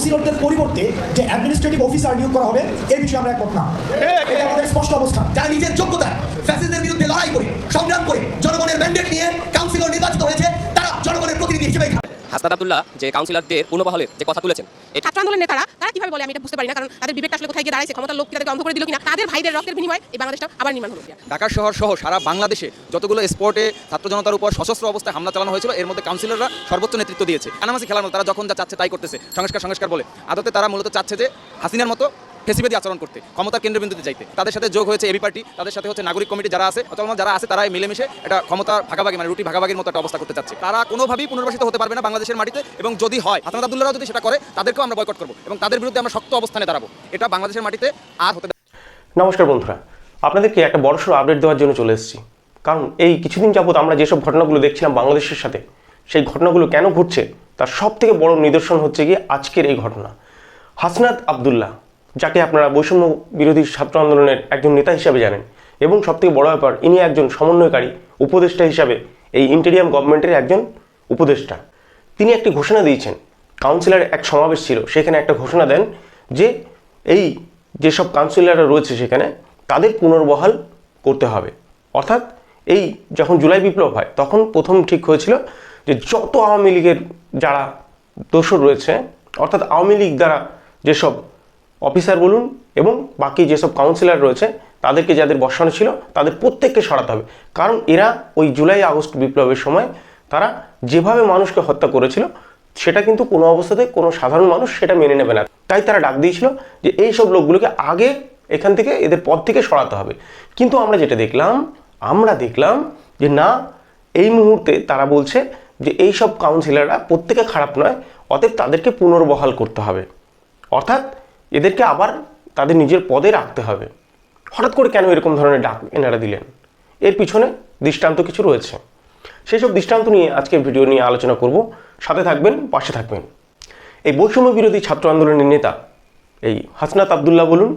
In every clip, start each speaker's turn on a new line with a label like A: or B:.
A: কাউন্সিলরদের পরিবর্তে যে অ্যাডমিনিস্ট্রেটিভ অফিসার নিয়োগ করা হবে এই বিষয়ে আমরা একমত না। এটা আমাদের স্পষ্ট অবস্থান।
B: যারা নিজের যোগ্যতা ফ্যাসিস্টদের বিরুদ্ধে লড়াই করে সংগ্রাম করে জনগণের ম্যান্ডেট নিয়ে কাউন্সিলর নির্বাচিত হয়েছে
C: হাসনাত আব্দুল্লাহ যে কাউন্সিলরদের পুনর্বহালের যে কথা তুলেছেন এটা
D: ছাত্র আন্দোলনের নেতারা তারা কীভাবে বলে আমি এটা বুঝতে পারি না? কারণ তাদের বিবেকটা আসলে কোথায় গিয়ে দাঁড়াইছে? ক্ষমতার লোক তাদেরকে অন্ধ করে দিল কিনা? তাদের ভাইদের রক্তের বিনিময়ে এই বাংলাদেশটা আবার নির্মাণ হলো
E: ঢাকা শহর সহ সারা বাংলাদেশে যতগুলো স্পোর্টে ছাত্র জনতার উপর সশস্ত্র অবস্থায় হামলা চালানো হয়েছিল এর মধ্যে কাউন্সিলররা সর্বোচ্চ নেতৃত্ব দিয়েছে। কানামাসি খেলার মতো তারা যখন যা চাচ্ছে তাই করতেছে। সংস্কার সংস্কার বলে। আদতে তারা মূলত চাচ্ছে যে হাসিনার মতো ফেসিবাদী আচরণ করতে, ক্ষমতার কেন্দ্রবিন্দুতে যাইতে। তাদের সাথে যোগ হয়েছে এবি পার্টি, তাদের সাথে হচ্ছে নাগরিক কমিটি যারা আছে, অথবা যারা আছে তারা মিলেমিশে এটা ক্ষমতা ভাগাভাগি মানে রুটি ভাগাভাগির মতো একটা অবস্থা করতে চাচ্ছে। তারা কোনোভাবেই পুনর্বাসিত হতে পারবে না বাংলাদেশের মাটিতে, এবং যদি হয় হাসনাত আব্দুল্লাহরাও যদি সেটা করে, তাদেরকেও আমরা বয়কট করব, এবং তাদের বিরুদ্ধে আমরা শক্ত অবস্থানে দাঁড়াবো। এটা বাংলাদেশের মাটিতে আর হতে
F: নমস্কার বন্ধুরা, আপনাদেরকে একটা বড়সড় আপডেট দেওয়ার জন্য চলে এসেছি। কারণ এই কিছুদিন যাবত আমরা যেসব ঘটনাগুলো দেখছিলাম বাংলাদেশের সাথে, সেই ঘটনাগুলো কেন ঘটছে, তার সব থেকে বড় নিদর্শন হচ্ছে গিয়ে আজকের এই ঘটনা। হাসনাত আবদুল্লাহ যাকে আপনারা বৈষম্য বিরোধী ছাত্র আন্দোলনের একজন নেতা হিসাবে জানেন। এবং সবথেকে বড় ব্যাপার, ইনি একজন সমন্বয়কারী, উপদেষ্টা হিসাবে এই ইন্টেরিয়াম গভর্নমেন্টের একজন উপদেষ্টা। তিনি একটি ঘোষণা দিয়েছেন। কাউন্সিলর এক সমাবেশ ছিল, সেখানে একটা ঘোষণা দেন যে এই যেসব কাউন্সিলররা রয়েছে সেখানে, তাদের পুনর্বহাল করতে হবে। অর্থাৎ এই যখন জুলাই বিপ্লব হয়, তখন প্রথম ঠিক হয়েছিল যে যত আওয়ামী লীগের যারা দোষর রয়েছে, অর্থাৎ আওয়ামী লীগ দ্বারা যেসব অফিসার বলুন এবং বাকি যেসব কাউন্সিলর রয়েছে, তাদেরকে যাদের বসানো ছিল, তাদের প্রত্যেককে সরাতে হবে। কারণ এরা ওই জুলাই আগস্ট বিপ্লবের সময় তারা যেভাবে মানুষকে হত্যা করেছিল, সেটা কিন্তু কোনো অবস্থাতে কোনো সাধারণ মানুষ সেটা মেনে নেবে না। তাই তারা ডাক দিয়েছিল যে এই সব লোকগুলোকে আগে এখান থেকে এদের পদ থেকে সরাতে হবে। কিন্তু আমরা যেটা দেখলাম, আমরা দেখলাম যে না, এই মুহূর্তে তারা বলছে যে এই সব কাউন্সিলররা প্রত্যেকে খারাপ নয়, অতএব তাদেরকে পুনর্বহাল করতে হবে। অর্থাৎ এদেরকে আবার তাদের নিজের পদে রাখতে হবে। হঠাৎ করে কেন এরকম ধরনের ডাক এনারা দিলেন? এর পিছনে দৃষ্টান্ত কিছু রয়েছে। সেই সব দৃষ্টান্ত নিয়ে আজকের ভিডিও নিয়ে আলোচনা করব। সাথে থাকবেন, পাশে থাকবেন। এই বৈষম্য বিরোধী ছাত্র আন্দোলনের নেতা, এই হাসনাত আবদুল্লাহ বলুন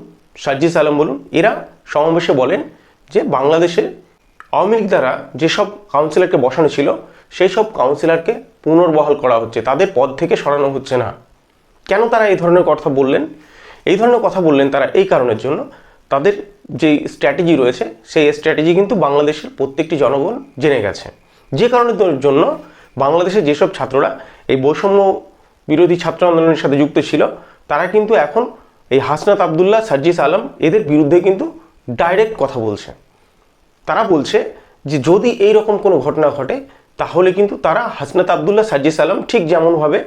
F: সাজ্জিস আলম বলুন, এরা সমাবেশে বলেন যে বাংলাদেশে আওয়ামী লীগ দ্বারা যেসব কাউন্সিলরকে বসানো ছিল সেই সব কাউন্সিলরকে পুনর্বহাল করা হচ্ছে। তাদের পদ থেকে সরানো হচ্ছে না। কেন তারা এই ধরনের কথা বললেন? এই ধরনের কথা বললেন তারা এই কারণের জন্য। তাদের যে স্ট্র্যাটেজি রয়েছে, সেই স্ট্র্যাটেজি কিন্তু বাংলাদেশের প্রত্যেকটি জনগণ জেনে গেছে। যে কারণের জন্য বাংলাদেশের যেসব ছাত্ররা এই বৈষম্য বিরোধী ছাত্র আন্দোলনের সাথে যুক্ত ছিল, তারা কিন্তু এখন এই হাসনাত আবদুল্লাহ, সার্জিস আলম এদের বিরুদ্ধে কিন্তু ডাইরেক্ট কথা বলছে। তারা বলছে যে, যদি এই রকম কোনো ঘটনা ঘটে, তাহলে কিন্তু তারা হাসনাত আবদুল্লাহ সাজ্জিস আলম ঠিক যেমনভাবে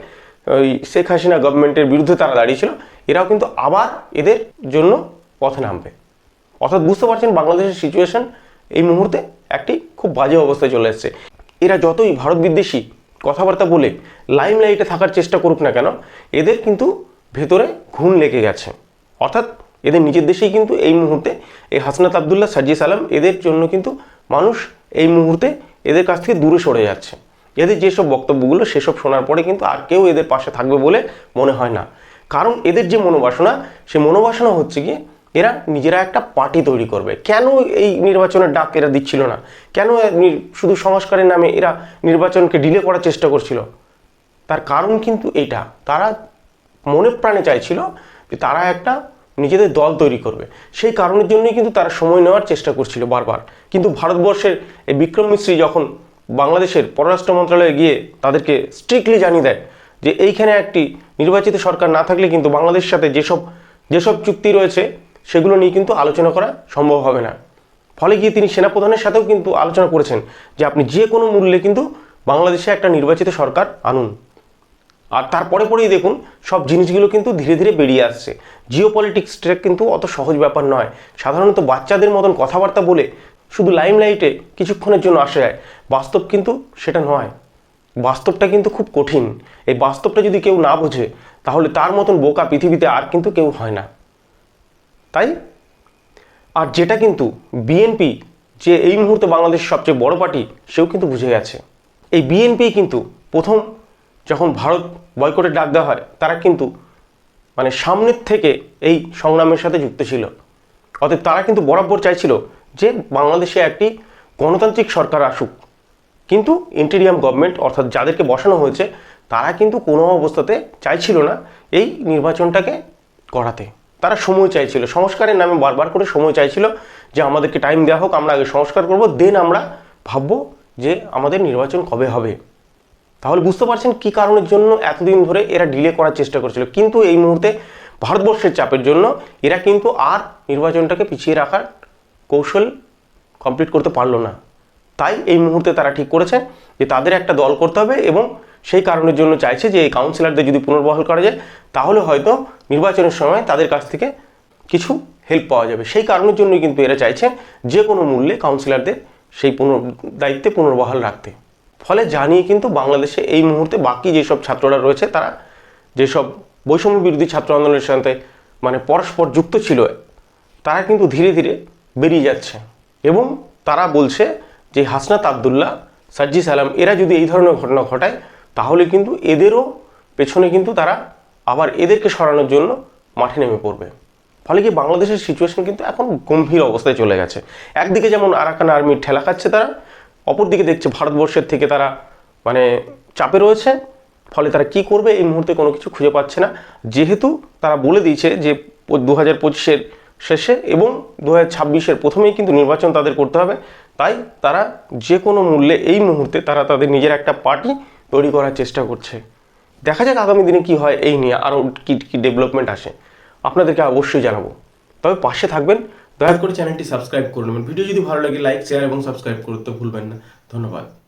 F: ওই শেখ হাসিনা গভর্নমেন্টের বিরুদ্ধে তারা দাঁড়িয়েছিল, এরাও কিন্তু আবার এদের জন্য পথে নামবে। অর্থাৎ বুঝতে পারছেন বাংলাদেশের সিচুয়েশন এই মুহূর্তে একটি খুব বাজে অবস্থায় চলে এসেছে। এরা যতই ভারত বিদ্বেষী কথাবার্তা বলে লাইম লাইটে থাকার চেষ্টা করুক না কেন, এদের কিন্তু ভেতরে ঘুণ লেগে গেছে। অর্থাৎ এদের নিজের দেশেই কিন্তু এই মুহূর্তে এই হাসনাত আবদুল্লাহ সাজ্জিস আলম এদের জন্য কিন্তু মানুষ এই মুহূর্তে এদের কাছ থেকে দূরে সরে যাচ্ছে। এদের যেসব বক্তব্যগুলো সেসব শোনার পরে কিন্তু আর কেউ এদের পাশে থাকবে বলে মনে হয় না। কারণ এদের যে মনোবাসনা, সে মনোবাসনা হচ্ছে গিয়ে এরা নিজেরা একটা পার্টি তৈরি করবে। কেন এই নির্বাচনের ডাক এরা দিচ্ছিল না? কেন শুধু সংস্কারের নামে এরা নির্বাচনকে ডিলে করার চেষ্টা করছিল? তার কারণ কিন্তু এটা। তারা মনে প্রাণে চাইছিল যে তারা একটা নিজেদের দল তৈরি করবে। সেই কারণের জন্যই কিন্তু তারা সময় নেওয়ার চেষ্টা করছিল বারবার। কিন্তু ভারতবর্ষের এই বিক্রম মিশ্রী যখন বাংলাদেশের পররাষ্ট্র মন্ত্রণালয়ে গিয়ে তাদেরকে স্ট্রিক্টলি জানিয়ে দেয় যে এইখানে একটি নির্বাচিত সরকার না থাকলে কিন্তু বাংলাদেশের সাথে যেসব যেসব চুক্তি রয়েছে, সেগুলো নিয়ে কিন্তু আলোচনা করা সম্ভব হবে না। ফলে গিয়ে তিনি সেনাপ্রধানের সাথেও কিন্তু আলোচনা করেছেন যে আপনি যে কোনো মূল্যে কিন্তু বাংলাদেশে একটা নির্বাচিত সরকার আনুন। আর তারপরে পরেই দেখুন, সব জিনিসগুলো কিন্তু ধীরে ধীরে বেরিয়ে আসছে। জিও পলিটিক্সটা কিন্তু অত সহজ ব্যাপার নয়। সাধারণত বাচ্চাদের মতন কথাবার্তা বলে শুধু লাইমলাইটে কিছুক্ষণের জন্য আসা যায়। বাস্তব কিন্তু সেটা নয়। বাস্তবটা কিন্তু খুব কঠিন। এই বাস্তবটা যদি কেউ না বোঝে, তাহলে তার মতন বোকা পৃথিবীতে আর কিন্তু কেউ হয় না। তাই? আর যেটা কিন্তু বিএনপি যে এই মুহূর্তে বাংলাদেশের সবচেয়ে বড় পার্টি, সেও কিন্তু বুঝে গেছে। এই বিএনপি কিন্তু প্রথম যখন ভারত বয়কটের ডাক দেওয়া হয়, তারা কিন্তু মানে সামনের থেকে এই সংগ্রামের সাথে যুক্ত ছিল। অতএব তারা কিন্তু বরাবর চাইছিল যে বাংলাদেশে একটি গণতান্ত্রিক সরকার আসুক, কিন্তু ইন্টেরিয়াম গভর্নমেন্ট অর্থাৎ যাদেরকে বসানো হয়েছে, তারা কিন্তু কোনো অবস্থাতে চাইছিল না এই নির্বাচনটাকে করাতে। তারা সময় চাইছিল। সংস্কারের নামে বারবার করে সময় চাইছিল যে আমাদেরকে টাইম দেওয়া হোক, আমরা আগে সংস্কার করব দেন আমরা ভাববো যে আমাদের নির্বাচন কবে হবে। তাহলে বুঝতে পারছেন কি কারণের জন্য এতদিন ধরে এরা ডিলে করার চেষ্টা করছিল। কিন্তু এই মুহূর্তে ভারতবর্ষের চাপের জন্য এরা কিন্তু আর নির্বাচনটাকে পিছিয়ে রাখার কৌশল কমপ্লিট করতে পারল না। তাই এই মুহূর্তে তারা ঠিক করেছে যে তাদের একটা দল করতে হবে এবং সেই কারণের জন্য চাইছে যে এই কাউন্সিলরদের যদি পুনর্বহাল করা যায়, তাহলে হয়তো নির্বাচনের সময় তাদের কাছ থেকে কিছু হেল্প পাওয়া যাবে। সেই কারণের জন্যই কিন্তু এরা চাইছে যে কোনো মূল্যে কাউন্সিলরদের সেই পুনর, দায়িত্বে পুনর্বহাল রাখতে। ফলে জানিয়ে কিন্তু বাংলাদেশে এই মুহূর্তে বাকি যেসব ছাত্ররা রয়েছে, তারা যেসব বৈষম্য বিরোধী ছাত্র আন্দোলনের সাথে মানে পরস্পর যুক্ত ছিল, তারা কিন্তু ধীরে ধীরে বেরিয়ে যাচ্ছে। এবং তারা বলছে যে, হাসনাত আবদুল্লাহ সাজ্জি সালাম, এরা যদি এই ধরনের ঘটনা ঘটায়, তাহলে কিন্তু এদেরও পেছনে কিন্তু তারা আবার এদেরকে সরানোর জন্য মাঠে নেমে পড়বে। ফলে কি বাংলাদেশের সিচুয়েশন কিন্তু এখন গম্ভীর অবস্থায় চলে গেছে। একদিকে যেমন আরাকান আর্মির ঠেলা খাচ্ছে তারা, অপরদিকে দেখছে ভারতবর্ষের থেকে তারা মানে চাপে রয়েছে। ফলে তারা কি করবে, এই মুহূর্তে কোনো কিছু খুঁজে পাচ্ছে না। যেহেতু তারা বলে দিয়েছে যে, দু হাজার পঁচিশের শেষে এবং দু হাজার প্রথমেই কিন্তু নির্বাচন তাদের করতে হবে। তাই তারা যে কোনো মূল্যে এই মুহূর্তে তারা তাদের নিজের একটা পার্টি তৈরি করার চেষ্টা করছে। দেখা যাক আগামী দিনে কি হয় এই নিয়ে আরও কী কী ডেভেলপমেন্ট আসে। আপনাদেরকে অবশ্যই জানাব। তবে পাশে থাকবেন। দয়া করে চ্যানেলটি সাবস্ক্রাইব করে নেবেন। ভিডিও যদি ভালো লাগে লাইক শেয়ার এবং সাবস্ক্রাইব করতে ভুলবেন না। ধন্যবাদ।